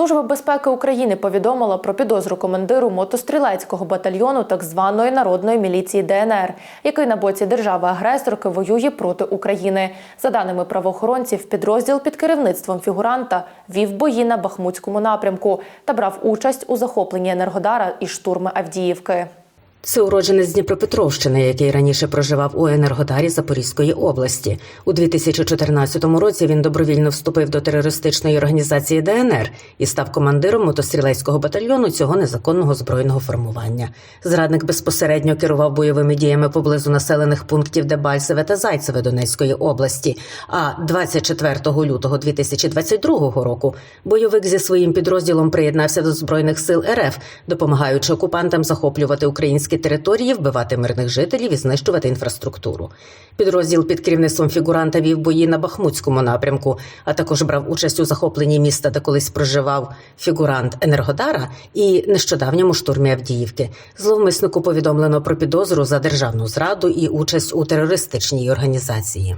Служба безпеки України повідомила про підозру командиру мотострілецького батальйону так званої народної міліції ДНР, який на боці держави-агресорки воює проти України. За даними правоохоронців, підрозділ під керівництвом фігуранта вів бої на Бахмутському напрямку та брав участь у захопленні Енергодара і штурми Авдіївки. Це уродженець Дніпропетровщини, який раніше проживав у Енергодарі Запорізької області. У 2014 році він добровільно вступив до терористичної організації ДНР і став командиром мотострілецького батальйону цього незаконного збройного формування. Зрадник безпосередньо керував бойовими діями поблизу населених пунктів Дебальцеве та Зайцеве Донецької області. А 24 лютого 2022 року бойовик зі своїм підрозділом приєднався до збройних сил РФ, допомагаючи окупантам захоплювати українські території, вбивати мирних жителів і знищувати інфраструктуру. Підрозділ під керівництвом фігуранта вів бої на Бахмутському напрямку, а також брав участь у захопленні міста, де колись проживав фігурант Енергодара, і нещодавньому штурмі Авдіївки. Зловмиснику повідомлено про підозру за державну зраду і участь у терористичній організації.